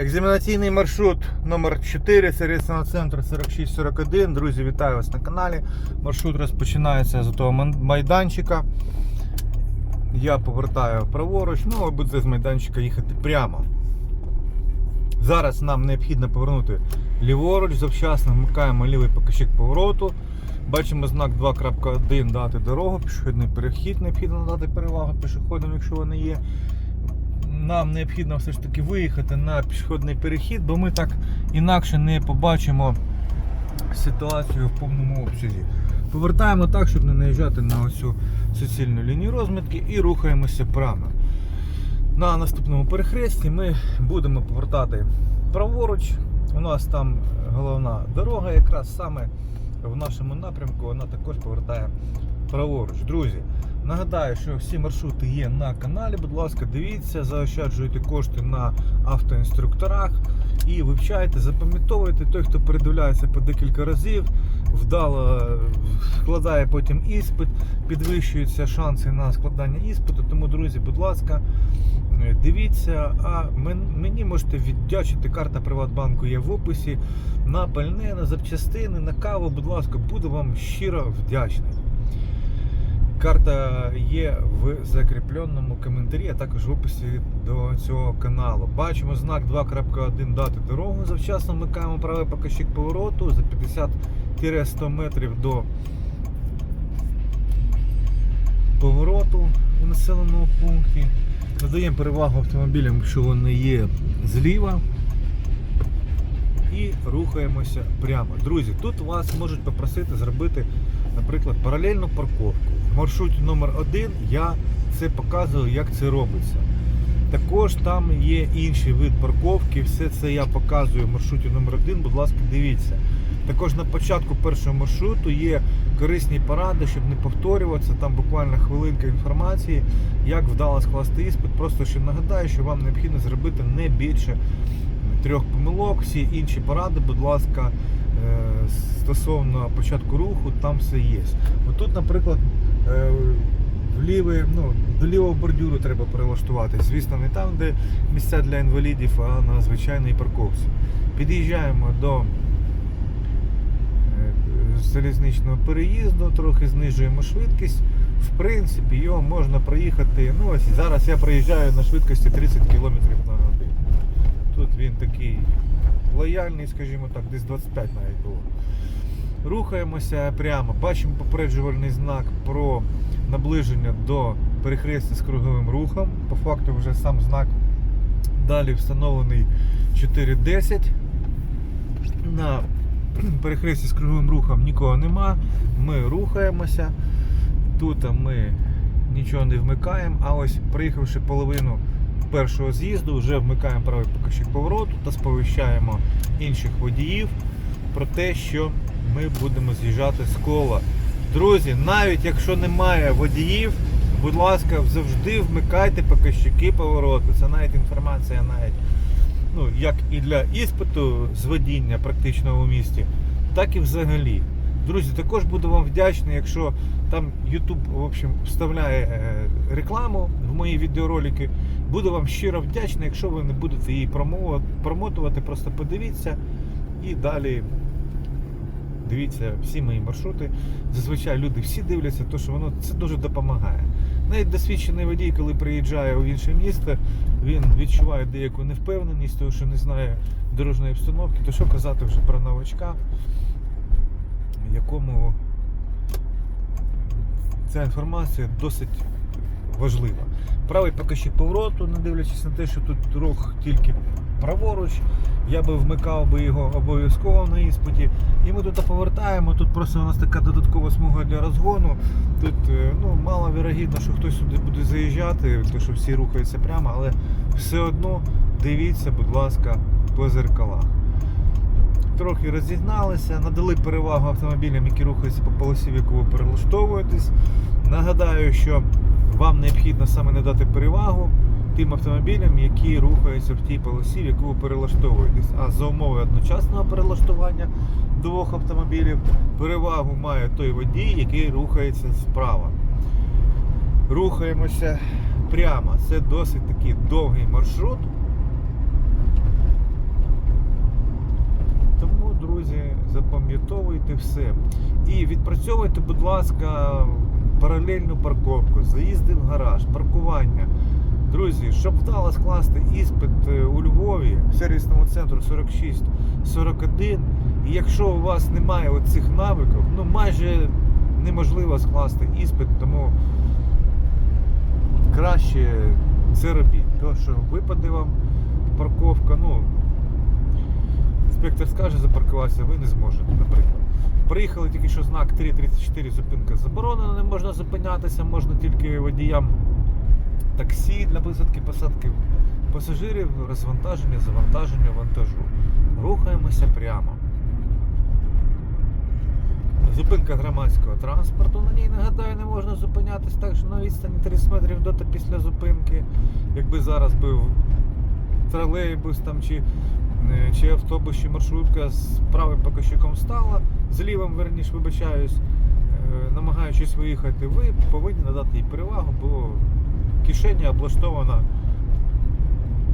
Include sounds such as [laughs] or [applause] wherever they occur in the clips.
Екзаменаційний маршрут номер 4 сервісного центру 4641. Друзі, вітаю вас на каналі. Маршрут розпочинається з того майданчика. Я повертаю праворуч, ну ви будете з майданчика їхати прямо. Зараз нам необхідно повернути ліворуч, завчасно вмикаємо лівий покажчик повороту. Бачимо знак 2.1 дати дорогу, пішохідний перехід, необхідно надати перевагу пішоходам, якщо вони є. Нам необхідно все ж таки виїхати на пішохідний перехід, бо ми так інакше не побачимо ситуацію в повному обсязі. Повертаємо так, щоб не наїжджати на оцю суцільну лінію розмітки і рухаємося прямо. На наступному перехресті ми будемо повертати праворуч. У нас там головна дорога, якраз саме в нашому напрямку вона також повертає праворуч. Друзі, нагадаю, що всі маршрути є на каналі. Будь ласка, дивіться, заощаджуйте кошти на автоінструкторах і вивчайте, запам'ятовуйте. Той, хто передивляється по декілька разів, вдало складає потім іспит, підвищуються шанси на складання іспиту. Тому, друзі, будь ласка. Дивіться, а мені можете віддячити. Карта Приватбанку є в описі. На пальне, на запчастини, на каву, будь ласка, буду вам щиро вдячний. Карта є в закріпленому коментарі, а також в описі до цього каналу. Бачимо знак 2.1 дати дорогу. Завчасно вмикаємо правий покажчик повороту за 50-100 метрів до повороту у населеному пункті. Надаємо перевагу автомобілям, якщо вони є зліва. І рухаємося прямо. Друзі, тут вас можуть попросити зробити, наприклад, паралельну парковку. Маршруті номер 1 я це показую, як це робиться. Також там є інший вид парковки, все це я показую в маршруті номер 1 будь ласка, дивіться. Також на початку першого маршруту є корисні поради, щоб не повторюватися. Там буквально хвилинка інформації, як вдало скласти іспит. Просто ще нагадаю, що вам необхідно зробити не більше трьох помилок. Всі інші поради, будь ласка, е, стосовно початку руху, там все є. Отут, наприклад, е, в лівий, ну, до лівого бордюру треба перелаштувати. Звісно, не там, де місця для інвалідів, а на звичайній парковці. Під'їжджаємо до е, залізничного переїзду, трохи знижуємо швидкість. В принципі, його можна проїхати. Ну, ось зараз я проїжджаю на швидкості 30 км на годину. Тут він такий лояльний, скажімо так, десь 25 навіть було. Рухаємося прямо, бачимо попереджувальний знак про наближення до перехрестя з круговим рухом. По факту вже сам знак далі встановлений 4.10. На [clears throat] перехресті з круговим рухом нікого нема. Ми рухаємося. Тут ми нічого не вмикаємо, а ось приїхавши половину першого з'їзду, вже вмикаємо правий покажчик повороту та сповіщаємо інших водіїв про те, що ми будемо з'їжджати з кола. Друзі, навіть якщо немає водіїв, будь ласка, завжди вмикайте показчики повороту. Це навіть інформація, навіть ну, як і для іспиту з водіння практичного у місті, так і взагалі. Друзі, також буду вам вдячний, якщо там YouTube в общем, вставляє е, рекламу в мої відеоролики. Буду вам щиро вдячний, якщо ви не будете її промотувати, просто подивіться і далі дивіться всі мої маршрути. Зазвичай люди всі дивляться, тому що воно це дуже допомагає. Навіть досвідчений водій, коли приїжджає у інше місто, він відчуває деяку невпевненість, тому що не знає дорожньої обстановки, то що казати вже про новачка, якому ця інформація досить важлива. Правий покажчик повороту, не дивлячись на те, що тут рух тільки праворуч, я би вмикав би його обов'язково на іспиті. І ми тут повертаємо, тут просто у нас така додаткова смуга для розгону. Тут е, ну, мало вірогідно, що хтось сюди буде заїжджати, тому що всі рухаються прямо, але все одно дивіться, будь ласка, по зеркалах. Трохи розігналися, надали перевагу автомобілям, які рухаються по полосі, в яку ви перелаштовуєтесь. Нагадаю, що вам необхідно саме надати перевагу тим автомобілям, які рухаються в тій полосі, в яку ви перелаштовуєтесь. А за умови одночасного перелаштування двох автомобілів перевагу має той водій, який рухається справа. Рухаємося прямо. Це досить такий довгий маршрут. Тому, друзі, запам'ятовуйте все. І відпрацьовуйте, будь ласка, паралельну парковку, заїзди в гараж, паркування. Друзі, щоб вдало скласти іспит е, у Львові, сервісному центру 46-41, і якщо у вас немає оцих навиків, ну майже неможливо скласти іспит, тому краще це робіть. То, що випаде вам парковка, ну, інспектор скаже запаркуватися, ви не зможете, наприклад. Приїхали тільки що знак 3.34, зупинка заборонена, не можна зупинятися, можна тільки водіям таксі для висадки посадки пасажирів, розвантаження, завантаження вантажу. Рухаємося прямо. Зупинка громадського транспорту. На ній, нагадаю, не можна зупинятись так, що на відстані 30 метрів до та після зупинки. Якби зараз був тролейбус там, чи, е, чи автобус, чи маршрутка з правим покощиком стала, з лівим, верніше, вибачаюсь, е, намагаючись виїхати, ви повинні надати їй перевагу, бо кишеня облаштована.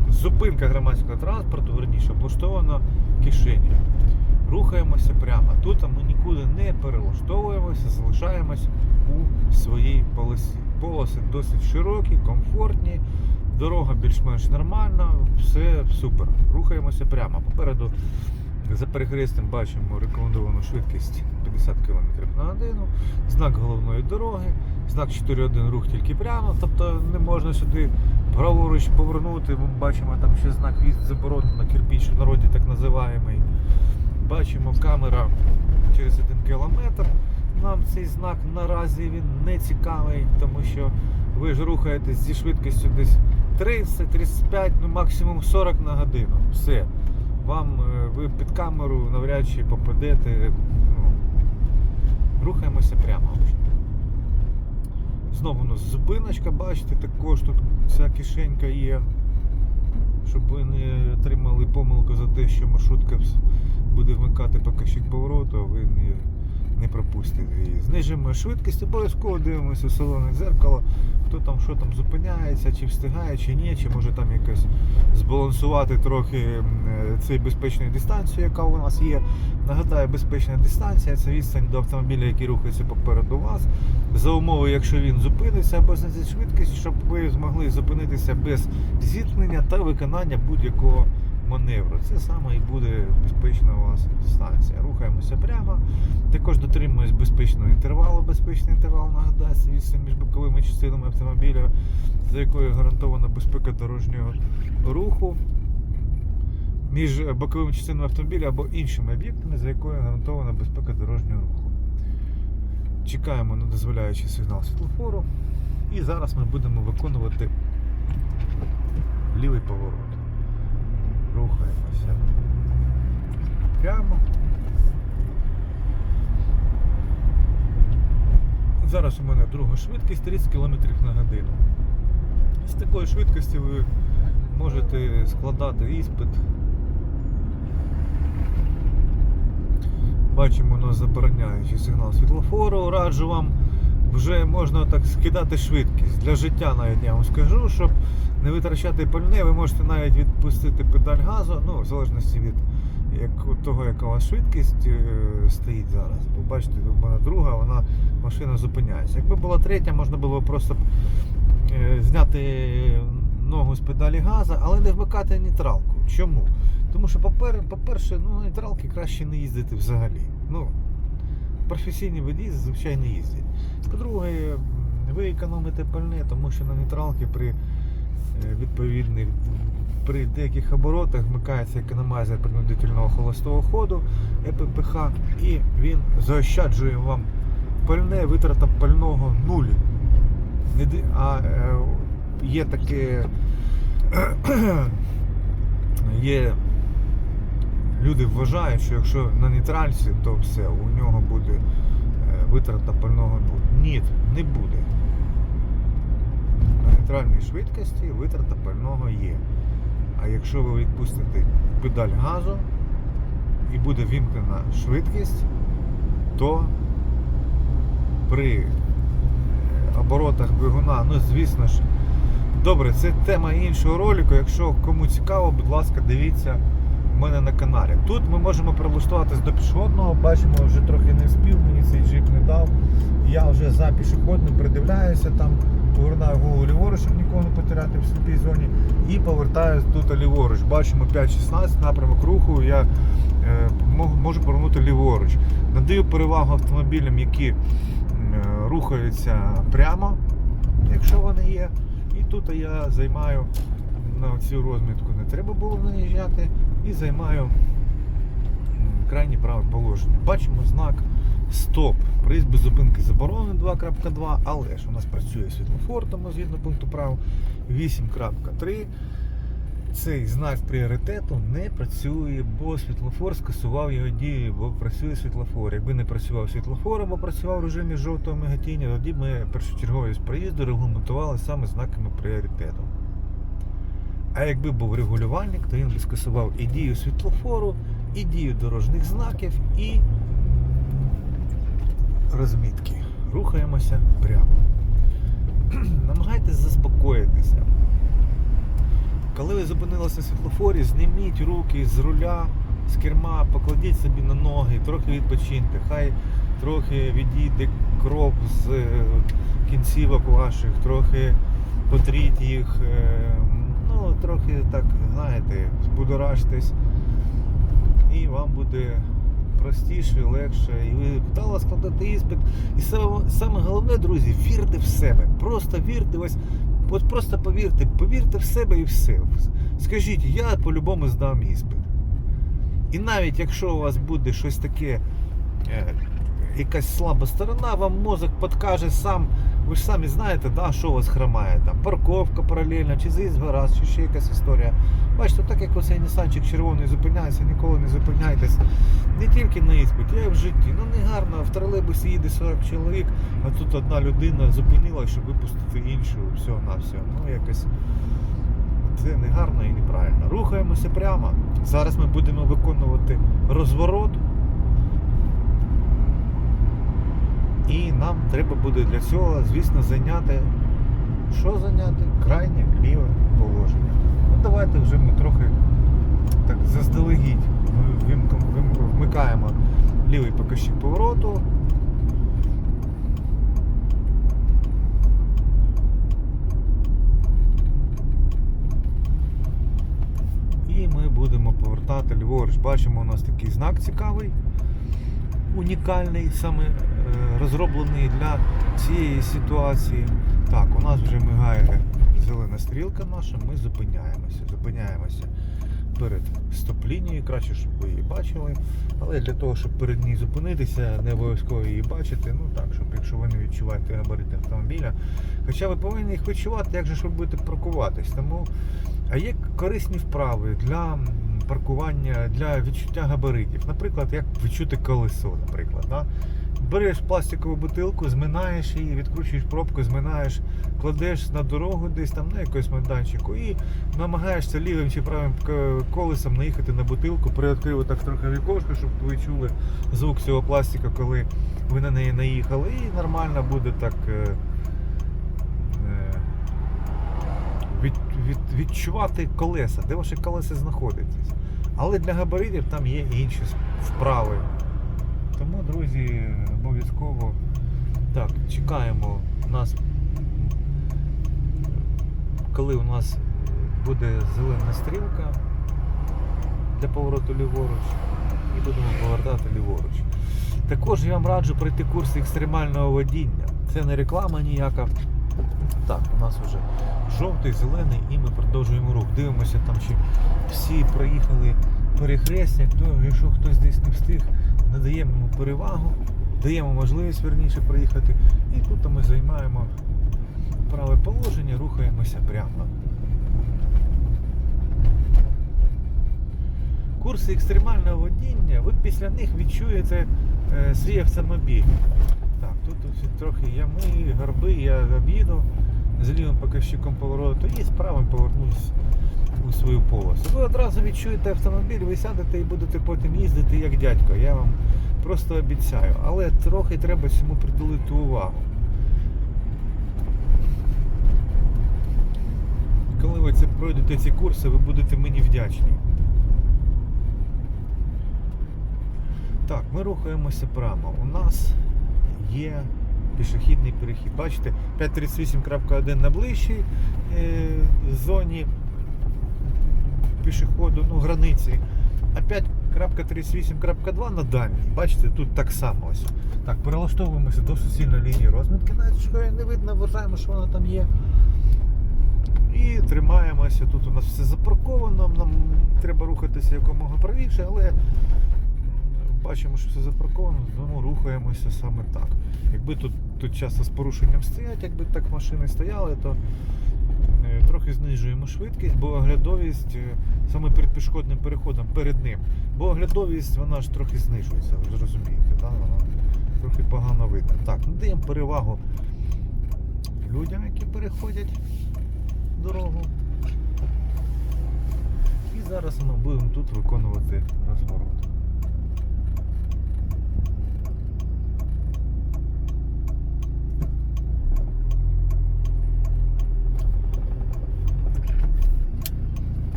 Зупинка громадського транспорту, верніше, облаштована кишені. Рухаємося прямо. Тут ми нікуди не перелаштовуємося, залишаємось у своїй полосі. Полоси досить широкі, комфортні, дорога більш-менш нормальна, все супер. Рухаємося прямо. Попереду за перехрестям бачимо рекомендовану швидкість 50 км на годину, знак головної дороги, знак 4.1 рух тільки прямо, тобто не можна сюди праворуч повернути. Ми бачимо там ще знак в'їзд заборонено на кирпіч в народі так називаємий. Бачимо камера через 1 кілометр. Нам цей знак наразі він не цікавий, тому що ви ж рухаєтесь зі швидкістю десь 30-35, ну максимум 40 на годину. Все. Вам е, ви під камеру навряд чи попадете. Ну, рухаємося прямо. Знову у нас зупиночка, бачите, також тут ця кишенька є. Щоб ви не отримали помилку за те, що маршрутка буде вмикати покажіть повороту, а ви не, не пропустите її. Знижуємо швидкість, обов'язково дивимося в салонне дзеркало, хто там що там зупиняється, чи встигає, чи ні, чи може там якось збалансувати трохи е, безпечну дистанцію, яка у нас є. Нагадаю, безпечна дистанція це відстань до автомобіля, який рухається попереду вас. За умови, якщо він зупиниться або знизить швидкість, щоб ви змогли зупинитися без зіткнення та виконання будь-якого маневру. Це саме і буде безпечна у вас дистанція. Рухаємося прямо. Також дотримуємось безпечного інтервалу. Безпечний інтервал нагадаю, це відстань між боковими частинами автомобіля, за якою гарантована безпека дорожнього руху. Між боковими частинами автомобіля або іншими об'єктами, за якою гарантована безпека дорожнього руху. Чекаємо на дозволяючий сигнал світлофору. І зараз ми будемо виконувати лівий поворот. Рухаємося прямо. Зараз у мене друга швидкість 30 км на годину. З такої швидкості ви можете складати іспит. Бачимо, у нас забороняючий сигнал світлофору. Раджу вам вже можна так скидати швидкість. Для життя навіть я вам скажу, щоб не витрачати пальне, ви можете навіть відпустити педаль газу, ну, в залежності від як, того, яка у вас швидкість е, стоїть зараз. Бо бачите, у мене друга, вона машина зупиняється. Якби була третя, можна було просто е, зняти ногу з педалі газу, але не вмикати нейтралку. Чому? Тому що, попер- по-перше, ну, на нейтралки краще не їздити взагалі. Ну, професійні водії зазвичай не їздять. По-друге, ви економите пальне, тому що на нейтралки при відповідних при деяких оборотах вмикається економайзер принудительного холостого ходу ЕППХ і він заощаджує вам пальне, витрата пального нуль. А е, є таке. [clears throat] Є люди вважають, що якщо на нейтральці, то все, у нього буде е, витрата пального нуль. Ні, не буде. Нейтральній швидкості витрата пального є. А якщо ви відпустите педаль газу і буде вімкнена швидкість, то при е, оборотах двигуна, ну звісно ж, добре, це тема іншого ролику. Якщо кому цікаво, будь ласка, дивіться в мене на каналі. Тут ми можемо прилаштуватись до пішохідного, бачимо, вже трохи не вспів, мені цей джип не дав. Я вже за пішохідним придивляюся там, повертаю голову ліворуч, щоб нікого не потеряти в сліпій зоні. І повертаюсь тут ліворуч. Бачимо 5.16 напрямок руху. Я е, можу повернути ліворуч. Надаю перевагу автомобілям, які е, рухаються прямо, якщо вони є. І тут я займаю на цю розмітку не треба було наїжджати і займаю крайнє праве положення. Бачимо знак Стоп. Проїзд без зупинки заборонений 2.2, але ж у нас працює світлофор, тому згідно пункту прав 8.3. Цей знак пріоритету не працює, бо світлофор скасував його дію, бо працює світлофор. Якби не працював світлофор або працював в режимі жовтого мигатіння, тоді ми першочерговість проїзду регламентували саме знаками пріоритету. А якби був регулювальник, то він би скасував і дію світлофору, і дію дорожніх знаків, і розмітки. Рухаємося прямо. [clears throat] Намагайтесь заспокоїтися. Коли ви зупинилися на світлофорі, зніміть руки з руля, з керма, покладіть собі на ноги, трохи відпочиньте. Хай трохи відійде кров з е, кінцівок ваших, трохи потріть їх, е, ну, трохи так, знаєте, збудоражтесь. І вам буде простіше, легше, і ви вдало складати іспит. І саме, саме головне, друзі, вірте в себе. Просто вірте ось. От просто повірте, повірте в себе і все. Скажіть, я по-любому здам іспит. І навіть якщо у вас буде щось таке, е, якась слаба сторона, вам мозок подкаже сам, ви ж самі знаєте, да, що у вас хромає. Там, парковка паралельно, чи заїзд в чи ще якась історія. Бачите, так як оцей Нісанчик червоний зупиняється, ніколи не зупиняйтесь. Не тільки на іспиті, а й в житті. Ну не гарно, в тролейбусі їде 40 чоловік, а тут одна людина зупинилась, щоб випустити іншу, все на все. Ну якось це не гарно і неправильно. Рухаємося прямо. Зараз ми будемо виконувати розворот. І нам треба буде для цього, звісно, зайняти. Що зайняти? Крайнє ліве положення. Ну давайте вже ми трохи так заздалегідь ми вмикаємо лівий покажчик повороту. І ми будемо повертати ліворуч. Бачимо, у нас такий знак цікавий, унікальний, саме е, розроблений для цієї ситуації. Так, у нас вже мигає зелена стрілка наша, ми зупиняємося. Зупиняємося перед стоп-лінією, краще, щоб ви її бачили. Але для того, щоб перед ній зупинитися, не обов'язково її бачити. Ну так, щоб якщо ви не відчуваєте габарити автомобіля. Хоча ви повинні їх відчувати, як же ж ви будете паркуватись. Тому а є корисні вправи для паркування, для відчуття габаритів. Наприклад, як відчути колесо, наприклад. Да? Береш пластикову бутилку, зминаєш її, відкручуєш пробку, зминаєш, кладеш на дорогу десь там на якогось майданчику і намагаєшся лівим чи правим колесом наїхати на бутилку, приоткрив так трохи вікошко, щоб ви чули звук цього пластика, коли ви на неї наїхали, і нормально буде так. е, е, від, від, відчувати колеса, де ваші колеса знаходяться. Але для габаритів там є інші вправи. Тому, друзі, обов'язково так, чекаємо нас, коли у нас буде зелена стрілка для повороту ліворуч, і будемо повертати ліворуч. Також я вам раджу пройти курс екстремального водіння. Це не реклама ніяка. Так, у нас вже жовтий, зелений, і ми продовжуємо рух. Дивимося там, чи всі проїхали перехрестя. Хто, якщо хтось десь не встиг, надаємо йому перевагу, даємо можливість верніше проїхати. І тут ми займаємо праве положення, рухаємося прямо. Курси екстремального водіння, ви після них відчуєте е, свій автомобіль. Тут трохи ями, горби, я об'їду з лівим показчиком повороту і з правим повернусь у свою полосу. Ви одразу відчуєте автомобіль, ви сядете і будете потім їздити як дядько. Я вам просто обіцяю. Але трохи треба цьому приділити увагу. Коли ви це пройдете ці курси, ви будете мені вдячні. Так, ми рухаємося прямо. У нас є пішохідний перехід. Бачите, 538.1 на ближчій е, зоні пішоходу, ну, границі, а 5.38.2 на дальній. Бачите, тут так само ось. Так, перелаштовуємося до суцільної лінії розмітки, навіть що не видно, вважаємо, що вона там є. І тримаємося. Тут у нас все запарковано, нам треба рухатися якомога правіше, але бачимо, що все запарковано, тому рухаємося саме так. Якби тут, тут часто з порушенням стоять, якби так машини стояли, то е, трохи знижуємо швидкість, бо оглядовість е, саме перед пішохідним переходом перед ним. Бо оглядовість вона ж трохи знижується, ви ж розумієте, да? вона трохи погано видно. Так, надаємо перевагу людям, які переходять дорогу. І зараз ми будемо тут виконувати розворот.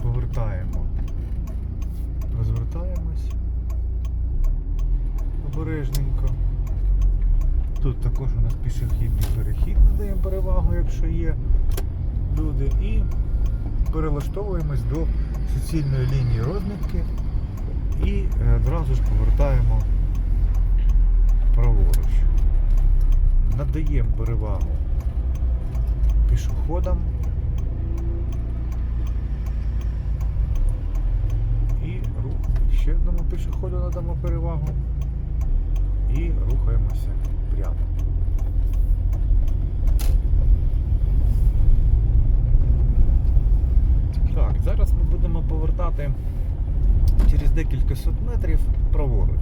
Повертаємо. Розвертаємось. Обережненько. Тут також у нас пішохідний перехід надаємо перевагу, якщо є люди. І перелаштовуємось до суцільної лінії розмітки і е, одразу ж повертаємо праворуч. Надаємо перевагу пішоходам. І. Ще одному пішоходу надамо перевагу. І рухаємося прямо. Так, зараз ми будемо повертати через декілька сот метрів праворуч.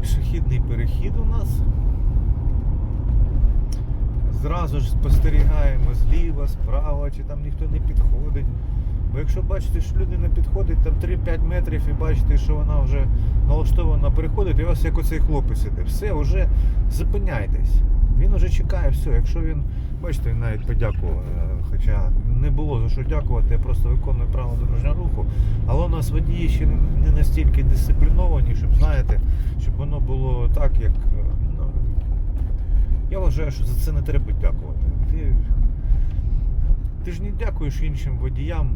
Пішохідний перехід у нас. Зразу ж спостерігаємо зліва, справа, чи там ніхто не підходить. Бо якщо бачите, що людина підходить там 3-5 метрів і бачите, що вона вже налаштована переходить, і ось як оцей хлопець іде. Все, вже зупиняйтесь. Він вже чекає, все. Якщо він, бачите, він навіть подякував. е, Хоча не було за що дякувати, я просто виконую правила дорожнього руху. Але у нас водії ще не- настільки дисципліновані, щоб знаєте, щоб воно було так, як. е, Ну, я вважаю, що за це не треба дякувати. Ти, ти ж не дякуєш іншим водіям.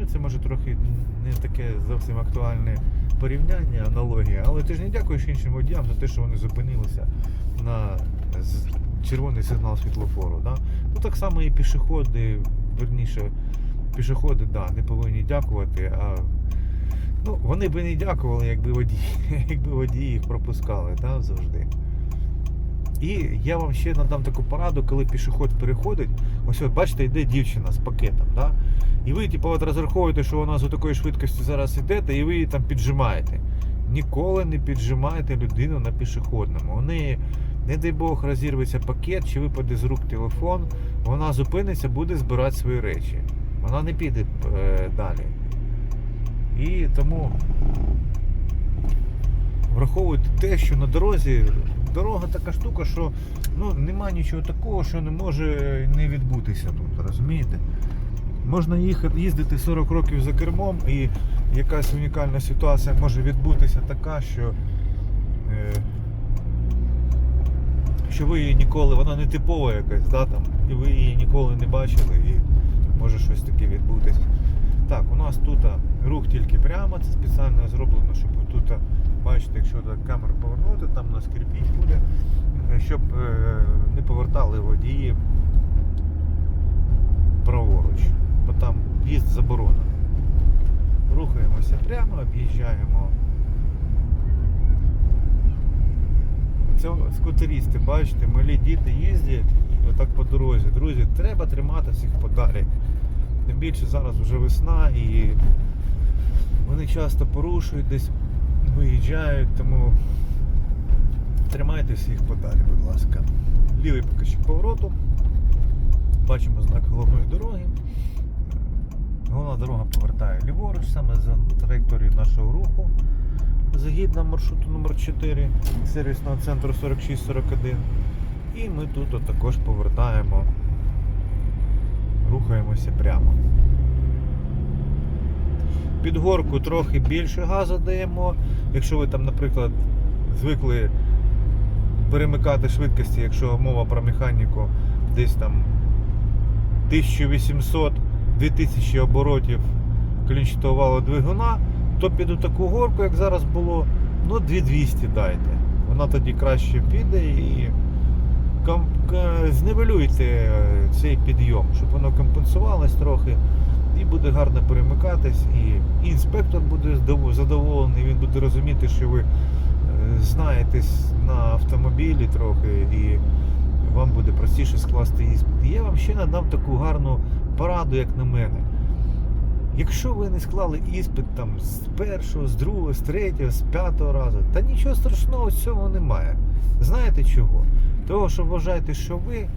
Ну, це може трохи не таке зовсім актуальне порівняння, аналогія, але ти ж не дякуєш іншим водіям за те, що вони зупинилися на червоний сигнал світлофору. Да? Ну так само і пішоходи, верніше, пішоходи да, не повинні дякувати, а ну, вони би не дякували, якби водії, [laughs] якби водії їх пропускали да, завжди. І я вам ще надам таку пораду, коли пішоход переходить, ось от бачите, йде дівчина з пакетом, да? і ви типу, от розраховуєте, що вона з такої швидкості зараз йдете, і ви її там піджимаєте. Ніколи не піджимайте людину на пішохідному. У неї, не дай Бог, розірветься пакет чи випаде з рук телефон, вона зупиниться, буде збирати свої речі. Вона не піде е, далі. І тому враховуйте те, що на дорозі дорога така штука, що ну, нема нічого такого, що не може не відбутися тут, розумієте? Можна їхати, їздити 40 років за кермом і якась унікальна ситуація може відбутися така, що, е, що ви її ніколи, вона не типова якась, да, там, і ви її ніколи не бачили, і може щось таке відбутися. Так, у нас тут рух тільки прямо, це спеціально зроблено, щоб тут, бачите, якщо так камеру повернути, там у нас кирпіч буде, е, щоб е, не повертали водії праворуч, бо там в'їзд заборонений. Рухаємося прямо, об'їжджаємо. Це скутерісти, бачите, малі діти їздять отак по дорозі. Друзі, треба тримати всіх подалі. Тим більше зараз вже весна і вони часто порушують, десь виїжджають, тому тримайте всіх подалі, будь ласка. Лівий покажчик повороту. Бачимо знак головної дороги. Головна дорога повертає ліворуч, саме за траєкторією нашого руху. Загідна маршруту номер 4 сервісного центру 4641. І ми тут також повертаємо, рухаємося прямо. Під горку трохи більше газу даємо. Якщо ви там, наприклад, звикли перемикати швидкості, якщо мова про механіку, десь там 1800-2000 оборотів клінчатого валу двигуна, то під таку горку, як зараз було, ну 2200 дайте. Вона тоді краще піде і зневелюйте е, цей підйом, щоб воно компенсувалось трохи і буде гарно перемикатись, і, інспектор буде задоволений, він буде розуміти, що ви е, знаєтесь на автомобілі трохи, і вам буде простіше скласти іспит. Я вам ще надам таку гарну пораду, як на мене. Якщо ви не склали іспит там з першого, з другого, з третього, з п'ятого разу, та нічого страшного в цьому немає. Знаєте чого? Того, що вважаєте, що ви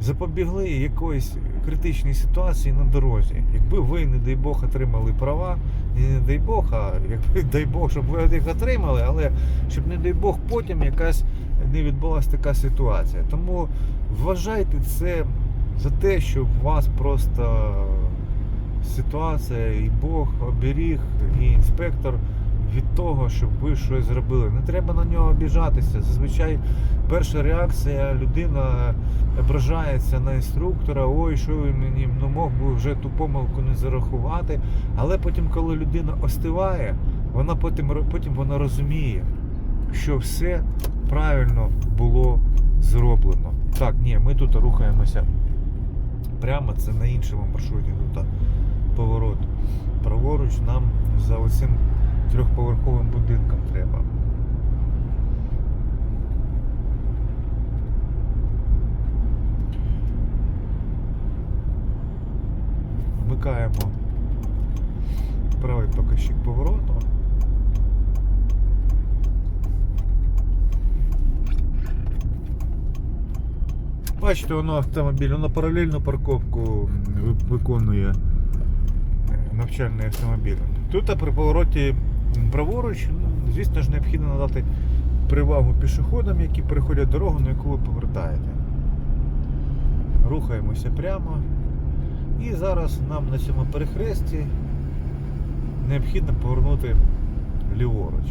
запобігли якоїсь критичній ситуації на дорозі. Якби ви, не дай Бог, отримали права, і не дай Бог, а якби дай Бог, щоб ви їх отримали, але щоб не дай Бог потім якась не відбулася така ситуація. Тому вважайте це за те, що у вас просто ситуація і Бог оберіг, і інспектор від того, щоб ви щось зробили. Не треба на нього обіжатися. Зазвичай перша реакція людина ображається на інструктора, ой, що він мені ну, мог би вже ту помилку не зарахувати. Але потім, коли людина остиває, вона потім, потім вона розуміє, що все правильно було зроблено. Так, ні, ми тут рухаємося прямо, це на іншому маршруті. Тут поворот. Праворуч нам за оцим трьохповерховим будинком треба. Вмикаємо правий покажчик повороту. Бачите, воно автомобіль, воно паралельну парковку виконує е, навчальний автомобіль. Тут при повороті праворуч, ну, звісно ж, необхідно надати перевагу пішоходам, які переходять дорогу, на яку ви повертаєте. Рухаємося прямо. І зараз нам на цьому перехресті необхідно повернути ліворуч.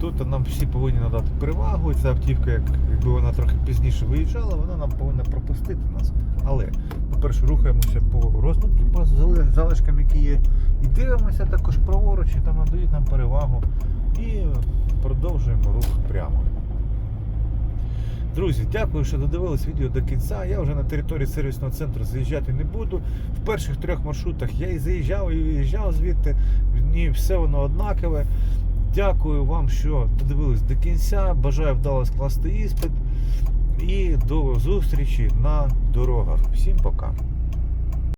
Тут нам всі повинні надати перевагу. Ця автівка, як, якби вона трохи пізніше виїжджала, вона нам повинна пропустити нас. Але, по-перше, рухаємося по розмітки, по залишкам, які є. І дивимося також праворуч, і там надають нам перевагу. І продовжуємо рух прямо. Друзі, дякую, що додивились відео до кінця. Я вже на території сервісного центру заїжджати не буду. В перших трьох маршрутах я і заїжджав, і виїжджав звідти. Ні, все воно однакове. Дякую вам, що додивились до кінця. Бажаю вдало скласти іспит. І до зустрічі на дорогах. Всім пока.